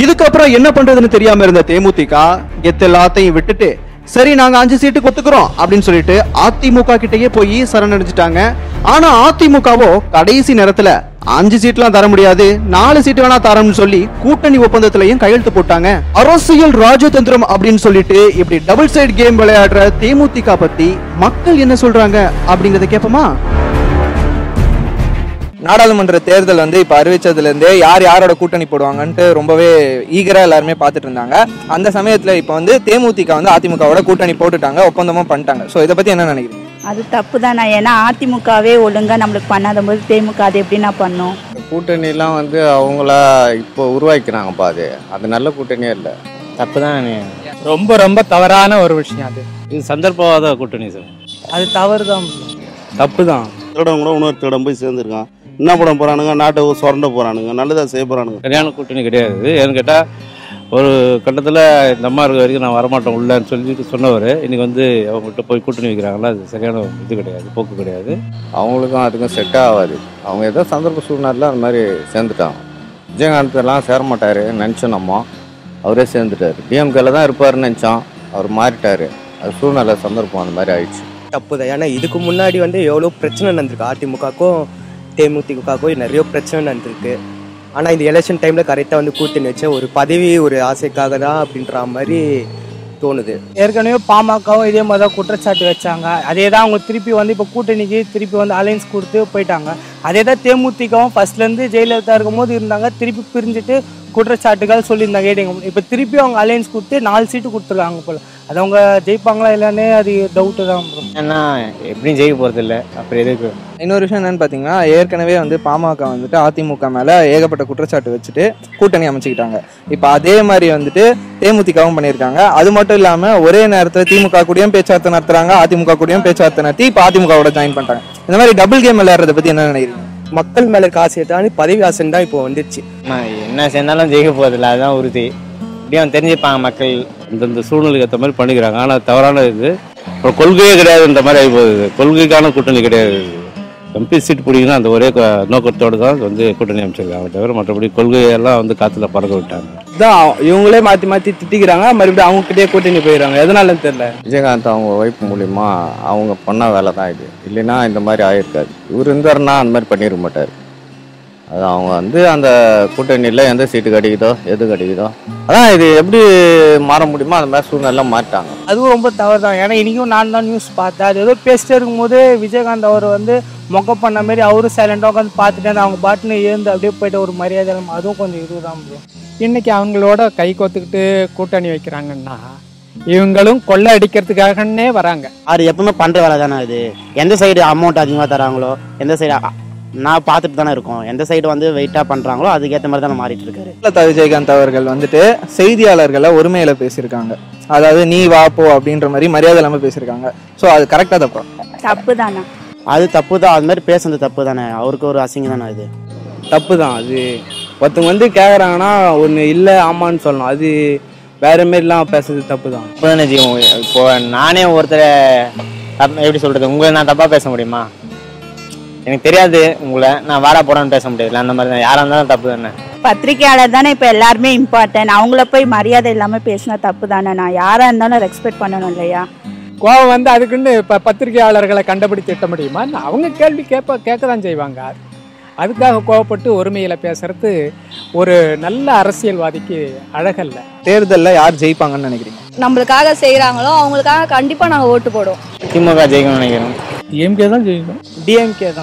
இதுக்கப்புறம் என்ன பண்றதுன்னு தெரியாம இருந்த தேமுதிக கெத்து எல்லாத்தையும் விட்டுட்டு சரி நாங்க அஞ்சு சீட்டு கொத்துக்கிறோம் அப்படின்னு சொல்லிட்டு அதிமுக கிட்டயே போய் சரணடைஞ்சிட்டாங்க. ஆனா அதிமுகவோ கடைசி நேரத்துல அஞ்சு சீட்லாம் தர முடியாது நாலு சீட்டு வேணா தரோம்னு சொல்லி கூட்டணி ஒப்பந்தத்திலையும் கையெழுத்து போட்டாங்க. அரசியல் ராஜதந்திரம் அப்படின்னு சொல்லிட்டு இப்படி டபுள் சைடு கேம் விளையாடுற தேமுதிக பத்தி மக்கள் என்ன சொல்றாங்க அப்படிங்கறத கேப்போமா? நாடாளுமன்ற தேர்தல் வந்து இப்போ அறிவிச்சதுலேருந்தே யார் யாரோட கூட்டணி போடுவாங்கன்ட்டு ரொம்பவே ஈகராக எல்லாருமே பார்த்துட்டு இருந்தாங்க. அந்த சமயத்தில் இப்போ வந்து தேமுதிக வந்து அதிமுகவோட கூட்டணி போட்டுட்டாங்க ஒப்பந்தமும் பண்ணிட்டாங்க. ஸோ இதை பற்றி என்ன நினைக்கிறீங்க? அது தப்பு தானே ஏன்னா அதிமுகவே ஒழுங்கா நம்மளுக்கு பண்ணாத போது திமுக அது எப்படி நான் பண்ணும்? கூட்டணிலாம் வந்து அவங்களா இப்போ உருவாக்கிறாங்கப்பா அது. அது நல்ல கூட்டணியே இல்லை. தப்பு தான் ரொம்ப ரொம்ப தவறான ஒரு விஷயம் அது. இது சந்தர்ப்பவாத கூட்டணி சார். அது தவறு தான் தப்பு தான் திருடம் கூட இன்னொரு திருடம் போய் சேர்ந்துருக்கான். என்ன பண்ண போறானுங்க? நாட்டை சுரண்ட போறானுங்க. நல்லதா செய்ய போறானுங்க. சரியான கூட்டணி கிடையாது. ஏன்னு கேட்டால் ஒரு கட்டத்தில் இந்த அம்மா இருக்க வரைக்கும் நான் வரமாட்டேன் உள்ளன்னு சொல்லிட்டு சொன்னவர். இன்னைக்கு வந்து அவங்ககிட்ட போய் கூட்டணி வைக்கிறாங்களா? அது சரியான இது கிடையாது போக்கு கிடையாது. அவங்களுக்கும் அதுக்கும் செட் ஆகாது. அவங்க ஏதோ சந்தர்ப்ப சூழ்நிலையில் அந்த மாதிரி சேர்ந்துட்டாங்க. விஜயகாந்த் எல்லாம் சேர மாட்டார் நினச்சோம் நம்ம. அவரே சேர்ந்துட்டாரு. டிஎம்கேல தான் இருப்பாருன்னு நினச்சோம். அவர் மாறிட்டாரு. அது சூழ்நிலை சந்தர்ப்பம் அந்த மாதிரி ஆயிடுச்சு. தப்பு தான். ஏன்னா இதுக்கு முன்னாடி வந்து எவ்வளோ பிரச்சனை நடந்திருக்கு. அதிமுகக்கும் தேமுதிகவுக்கும் நிறைய பிரச்சனை நடந்திருக்கு. ஆனால் இந்த எலெக்ஷன் டைமில் கரெக்டாக வந்து கூட்டணி வச்ச ஒரு பதவி ஒரு ஆசைக்காக தான் அப்படின்ற மாதிரி தோணுது. ஏற்கனவே பாமகவும் இதே மாதிரி தான் குற்றச்சாட்டு வச்சாங்க. அதே தான் அவங்க திருப்பி வந்து இப்போ கூட்டணிக்கு திருப்பி வந்து அலைன்ஸ் கொடுத்து போயிட்டாங்க. அதே தான் தேமுதிகவும் ஃபர்ஸ்ட்லேருந்து ஜெயலலிதா இருக்கும்போது இருந்தாங்க. திருப்பி பிரிஞ்சுட்டு குற்றச்சாட்டுகள் சொல்லியிருந்தாங்க. ஏடிங்க இப்போ திருப்பி அவங்க அலைன்ஸ் கொடுத்து நாலு சீட்டு கொடுத்துருக்காங்க போல. அது அவங்க ஜெயிப்பாங்களா இல்லைன்னு அது டவுட்டு தான். ஏன்னா எப்படியும் ஜெயிக்க போகிறது இல்லை அப்புறம் எதுக்கு? இன்னொரு விஷயம் என்னன்னு பார்த்தீங்கன்னா ஏற்கனவே வந்து பாமக வந்துட்டு அதிமுக மேலே ஏகப்பட்ட குற்றச்சாட்டு வச்சுட்டு கூட்டணி அமைச்சுக்கிட்டாங்க. இப்போ அதே மாதிரி வந்துட்டு தேமுதிகவும் பண்ணியிருக்காங்க. அது மட்டும் இல்லாமல் ஒரே நேரத்தில் திமுக கூடயும் பேச்சுவார்த்தை நடத்துறாங்க அதிமுக கூடயும் பேச்சுவார்த்தை நடத்தி இப்போ அதிமுகவோட ஜாயின் பண்ணிட்டாங்க இந்த மாதிரி டபுள் கேம் விளையாடுறத பற்றி என்ன நினைக்கிறீங்க? மக்கள் மேலே ஆசையை தாண்டி பதவி ஆசைன்னு தான் இப்போ வந்துடுச்சு என்ன சேர்ந்தாலும் ஜெயிக்க போகிறதில்ல அதுதான் உறுதி. இப்படியும் தெரிஞ்சுப்பாங்க மக்கள். அந்தந்த சூழ்நிலைக்கு ஏற்ற மாதிரி பண்ணிக்கிறாங்க. ஆனால் தவறான இது கொள்கையே கிடையாதுன்ற மாதிரி ஆகி போகுது. கொள்கைக்கான கூட்டணி கிடையாது. எம்பி சீட் பிடிக்கணும் அந்த ஒரே நோக்கத்தோடு தான் வந்து கூட்டணி அமைச்சிருக்காங்க. தவிர மற்றபடி கொள்கையெல்லாம் வந்து காற்றுல பறக்க விட்டாங்க. தான் இவங்களே மாற்றி மாற்றி திட்டிக்கிறாங்க. மறுபடியும் அவங்க கிட்டே கூட்டணி போயிடுறாங்க. எதனாலன்னு தெரியல. விஜயகாந்த் அவங்க ஒய்ஃப் மூலியமா அவங்க பண்ண வேலை தான் இது. இல்லைன்னா இந்த மாதிரி ஆயிருக்காது. இவர் இருந்தாருன்னா அந்த மாதிரி பண்ணிருக்க மாட்டார். அது அவங்க வந்து அந்த கூட்டணியில் எந்த சீட்டு கிடைக்குதோ எது கிடைக்குதோ. அதான் இது எப்படி மாற முடியுமோ அந்த மாதிரி சூழ்நிலை மாறிட்டாங்க. அதுவும் ரொம்ப தவறு தான் ஏன்னா இன்றைக்கும் நான் தான் நியூஸ் பார்த்தேன். அது ஏதோ பேசிட்டே இருக்கும்போது விஜயகாந்த் அவர் வந்து மொக்க பண்ண மாதிரி அவரும் சைலண்டாக உட்காந்து பார்த்துட்டு அவங்க பாட்டுன்னு ஏந்து அப்படியே போயிட்டு ஒரு மரியாதை அதுவும் கொஞ்சம் இதுதான் ப்ரோ. இன்னைக்கு அவங்களோட கை கோத்துக்கிட்டு கூட்டணி வைக்கிறாங்கன்னா இவங்களும் கொள்ளை அடிக்கிறதுக்காகன்னே வராங்க. அது எப்பவுமே பண்ற வேலை தானே அது எந்த சைடு அமௌண்ட் அதிகமாக தராங்களோ எந்த சைடு நான் பார்த்துட்டு தானே இருக்கோம். எந்த சைடு வந்து வெயிட்டாக பண்ணுறாங்களோ அதுக்கேற்ற மாதிரி தானே மாறிட்டு இருக்காரு. ஜெயலலிதா விஜயகாந்த் அவர்கள் வந்துட்டு செய்தியாளர்களை ஒருமையில பேசியிருக்காங்க. அதாவது நீ வா போ அப்படின்ற மாதிரி மரியாதை இல்லாமல் பேசியிருக்காங்க. ஸோ அது கரெக்டாக தப்பா தப்பு? தானே அது தப்பு தான் அது மாதிரி பேசுனது தப்பு தானே அவருக்கு ஒரு அசிங்கம் தானே அது? தப்பு தான் அது. ஒருத்தவங்க வந்து கேட்குறாங்கன்னா ஒன்று இல்லை ஆமான்னு சொல்லணும். அது வேற மாரிலாம் பேசுறது தப்பு தான் இப்போ தானே ஜீவம் இப்போ நானே ஒருத்தரை எப்படி சொல்றது? உங்களை நான் தப்பா பேச முடியுமா? எனக்கு தெரியாது உங்களை. நான் வாடா போடான்னு பேச முடியாது. அந்த மாதிரி தான். யாரா இருந்தாலும் தப்பு தானே. பத்திரிக்கையாளர் தானே இப்போ எல்லாருமே இம்பார்ட்டன்ட் அவங்கள போய் மரியாதை இல்லாம பேசினா தப்பு தானே. நான் யாரா இருந்தாலும் ரெஸ்பெக்ட் பண்ணணும் இல்லையா? கோவம் வந்து அதுக்குன்னு இப்போ பத்திரிகையாளர்களை கண்டுபிடி திட்ட முடியுமா? அவங்க கேள்வி கேட்ப கேட்க தான் செய்வாங்க. அதுக்காக கோவப்பட்டு ஒருமையில் பேசுறது ஒரு நல்ல அரசியல்வாதிக்கு அழகல்ல. தேர்தலில் யார் ஜெயிப்பாங்கன்னு நினைக்கிறீங்க? நம்மளுக்காக செய்கிறாங்களோ அவங்களுக்காக கண்டிப்பாக நாங்கள் ஓட்டு போடுவோம். திமுக ஜெயிக்கணும்னு நினைக்கிறேன். டிஎம்கே தான் ஜெயிக்கும். டிஎம்கே தான்.